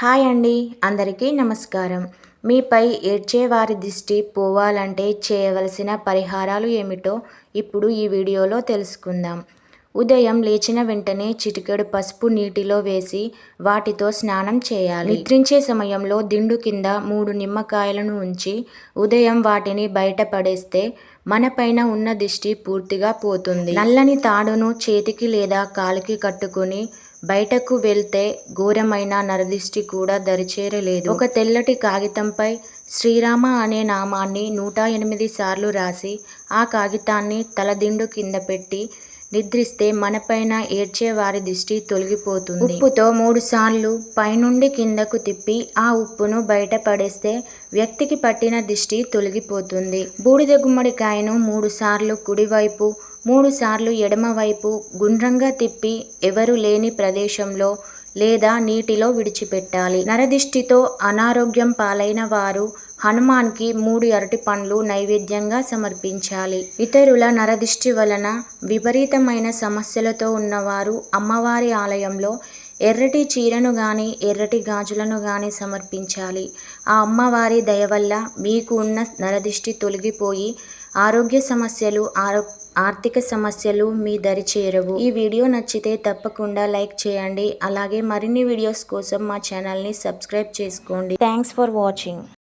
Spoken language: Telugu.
హాయ్ అండి అందరికీ నమస్కారం. మీపై ఏడ్చే వారి దిష్టి పోవాలంటే చేయవలసిన పరిహారాలు ఏమిటో ఇప్పుడు ఈ వీడియోలో తెలుసుకుందాం. ఉదయం లేచిన వెంటనే చిటికెడు పసుపు నీటిలో వేసి వాటితో స్నానం చేయాలి. నిద్రించే సమయంలో దిండు కింద మూడు నిమ్మకాయలను ఉంచి ఉదయం వాటిని బయట పడేస్తే మనపైన ఉన్న దిష్టి పూర్తిగా పోతుంది. నల్లని తాడును చేతికి లేదా కాలుకి కట్టుకుని బయటకు వెళ్తే ఘోరమైన నరదిష్టి కూడా దరిచేరలేదు. ఒక తెల్లటి కాగితంపై శ్రీరామ అనే నామాన్ని నూట ఎనిమిది సార్లు రాసి ఆ కాగితాన్ని తలదిండు కింద పెట్టి నిద్రిస్తే మనపైన ఏడ్చే వారి దిష్టి తొలగిపోతుంది. ఉప్పుతో మూడు సార్లు పైనుండి కిందకు తిప్పి ఆ ఉప్పును బయట పడేస్తే వ్యక్తికి పట్టిన దిష్టి తొలగిపోతుంది. బూడిద గుమ్మడికాయను మూడు సార్లు కుడివైపు మూడుసార్లు ఎడమవైపు గుండ్రంగా తిప్పి ఎవరు లేని ప్రదేశంలో లేదా నీటిలో విడిచిపెట్టాలి. నరదిష్టితో అనారోగ్యం పాలైన వారు హనుమాన్కి మూడు అరటి పండ్లు నైవేద్యంగా సమర్పించాలి. ఇతరుల నరదిష్టి వలన విపరీతమైన సమస్యలతో ఉన్నవారు అమ్మవారి ఆలయంలో ఎర్రటి చీరను గాని ఎర్రటి గాజులను గాని సమర్పించాలి. ఆ అమ్మవారి దయ వల్ల మీకు ఉన్న నరదిష్టి తొలగిపోయి ఆరోగ్య సమస్యలు ఆరో ఆర్థిక సమస్యలు మీ దరి చేరవు. ఈ వీడియో నచ్చితే తప్పకుండా లైక్ చేయండి. అలాగే మరిన్ని వీడియోస్ కోసం మా ఛానల్ని సబ్స్క్రైబ్ చేసుకోండి. Thanks for watching